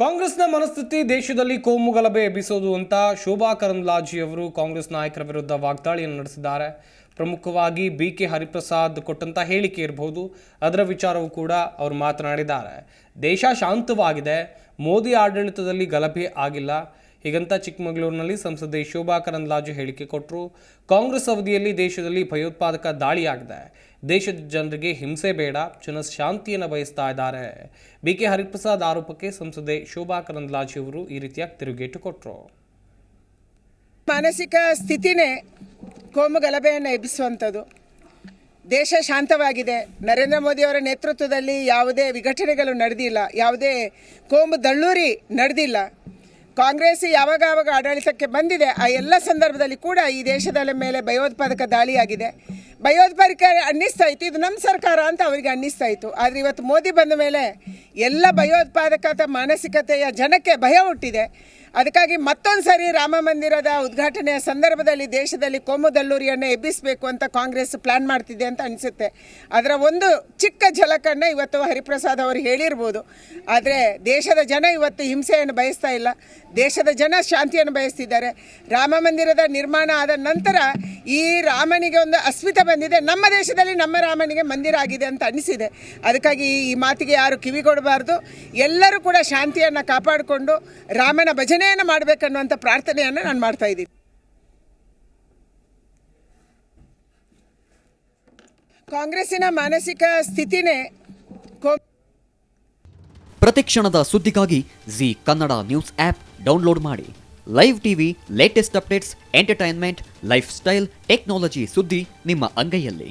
ಕಾಂಗ್ರೆಸ್ನ ಮನಸ್ಥಿತಿ ದೇಶದಲ್ಲಿ ಕೋಮು ಗಲಭೆ ಎಬ್ಬಿಸೋದು ಅಂತ ಶೋಭಾ ಕರಂದ್ಲಾಜಿಯವರು ಕಾಂಗ್ರೆಸ್ ನಾಯಕರ ವಿರುದ್ಧ ವಾಗ್ದಾಳಿಯನ್ನು ನಡೆಸಿದ್ದಾರೆ. ಪ್ರಮುಖವಾಗಿ ಬಿ ಕೆ ಹರಿಪ್ರಸಾದ್ ಕೊಟ್ಟಂತ ಹೇಳಿಕೆ ಇರಬಹುದು ಅದರ ವಿಚಾರವೂ ಕೂಡ ಅವರು ಮಾತನಾಡಿದ್ದಾರೆ. ದೇಶ ಶಾಂತವಾಗಿದೆ. ಮೋದಿ ಆಡಳಿತದಲ್ಲಿ ಗಲಭೆ ಆಗಿಲ್ಲ. ಹೀಗಂತ ಚಿಕ್ಕಮಗಳೂರಿನಲ್ಲಿ ಸಂಸದೆ ಶೋಭಾ ಕರಂದ್ಲಾಜೆ ಹೇಳಿಕೆ ಕೊಟ್ಟರು ಕಾಂಗ್ರೆಸ್ ಅವಧಿಯಲ್ಲಿ ದೇಶದಲ್ಲಿ ಭಯೋತ್ಪಾದಕ ದಾಳಿಯಾಗಿದೆ. ದೇಶದ ಜನರಿಗೆ ಹಿಂಸೆ ಬೇಡ ಜನ ಶಾಂತಿಯನ್ನು ಬಯಸ್ತಾ ಇದ್ದಾರೆ. ಬಿ ಕೆ ಹರಿಪ್ರಸಾದ್ ಆರೋಪಕ್ಕೆ ಸಂಸದೆ ಶೋಭಾ ಕರಂದ್ಲಾಜೆ ಅವರು ಈ ರೀತಿಯಾಗಿ ತಿರುಗೇಟು ಕೊಟ್ಟರು ಮಾನಸಿಕ ಸ್ಥಿತಿನೇ ಕೋಮು ಗಲಭೆಯನ್ನು ಎಬ್ಬಿಸುವಂಥದ್ದು. ದೇಶ ಶಾಂತವಾಗಿದೆ. ನರೇಂದ್ರ ಮೋದಿಯವರ ನೇತೃತ್ವದಲ್ಲಿ ಯಾವುದೇ ವಿಘಟನೆಗಳು ನಡೆದಿಲ್ಲ. ಯಾವುದೇ ಕೋಮು ದಳ್ಳೂರಿ ನಡೆದಿಲ್ಲ. ಕಾಂಗ್ರೆಸ್ ಯಾವಾಗ ಯಾವಾಗ ಆಡಳಿತಕ್ಕೆ ಬಂದಿದೆ, ಆ ಎಲ್ಲ ಸಂದರ್ಭದಲ್ಲಿ ಕೂಡ ಈ ದೇಶದ ಮೇಲೆ ಭಯೋತ್ಪಾದಕ ದಾಳಿಯಾಗಿದೆ. ಭಯೋತ್ಪಾದಕ ಅನ್ನಿಸ್ತಾ ಇತ್ತು, ಇದು ನಮ್ಮ ಸರ್ಕಾರ ಅಂತ ಅವರಿಗೆ ಅನ್ನಿಸ್ತಾ ಇತ್ತು. ಆದರೆ ಇವತ್ತು ಮೋದಿ ಬಂದ ಮೇಲೆ ಎಲ್ಲ ಭಯೋತ್ಪಾದಕತ ಮಾನಸಿಕತೆಯ ಜನಕ್ಕೆ ಭಯ ಹುಟ್ಟಿದೆ. ಅದಕ್ಕಾಗಿ ಮತ್ತೊಂದು ಸಾರಿ ರಾಮ ಮಂದಿರದ ಉದ್ಘಾಟನೆಯ ಸಂದರ್ಭದಲ್ಲಿ ದೇಶದಲ್ಲಿ ಕೋಮುದಲ್ಲೂರಿಯನ್ನು ಎಬ್ಬಿಸಬೇಕು ಅಂತ ಕಾಂಗ್ರೆಸ್ ಪ್ಲಾನ್ ಮಾಡ್ತಿದೆ ಅಂತ ಅನಿಸುತ್ತೆ. ಅದರ ಒಂದು ಚಿಕ್ಕ ಝಲಕನ್ನು ಇವತ್ತು ಹರಿಪ್ರಸಾದ್ ಅವರು ಹೇಳಿರ್ಬೋದು. ಆದರೆ ದೇಶದ ಜನ ಇವತ್ತು ಹಿಂಸೆಯನ್ನು ಬಯಸ್ತಾ ಇಲ್ಲ. ದೇಶದ ಜನ ಶಾಂತಿಯನ್ನು ಬಯಸ್ತಿದ್ದಾರೆ. ರಾಮ ಮಂದಿರದ ನಿರ್ಮಾಣ ಆದ ನಂತರ ಈ ರಾಮನಿಗೆ ಒಂದು ಅಸ್ಮಿತ ಬಂದಿದೆ. ನಮ್ಮ ದೇಶದಲ್ಲಿ ನಮ್ಮ ರಾಮನಿಗೆ ಮಂದಿರ ಆಗಿದೆ ಅಂತ ಅನಿಸಿದೆ. ಅದಕ್ಕಾಗಿ ಈ ಮಾತಿಗೆ ಯಾರು ಕಿವಿಗೊಡಬಾರ್ದು. ಎಲ್ಲರೂ ಕೂಡ ಶಾಂತಿಯನ್ನು ಕಾಪಾಡಿಕೊಂಡು ರಾಮನ ಭಜನೆಯನ್ನು ಮಾಡಬೇಕನ್ನುವಂಥ ಪ್ರಾರ್ಥನೆಯನ್ನು ನಾನು ಮಾಡ್ತಾ ಇದ್ದೀನಿ. ಕಾಂಗ್ರೆಸ್ಸಿನ ಮಾನಸಿಕ ಸ್ಥಿತಿನೇ ಪ್ರತಿಕ್ಷಣದ ಸುದ್ದಿಗಾಗಿ Zee Kannada news app download ಮಾಡಿ. Live TV latest updates entertainment lifestyle technology ಸುದ್ದಿ ನಿಮ್ಮ ಅಂಗೈಯಲ್ಲಿ.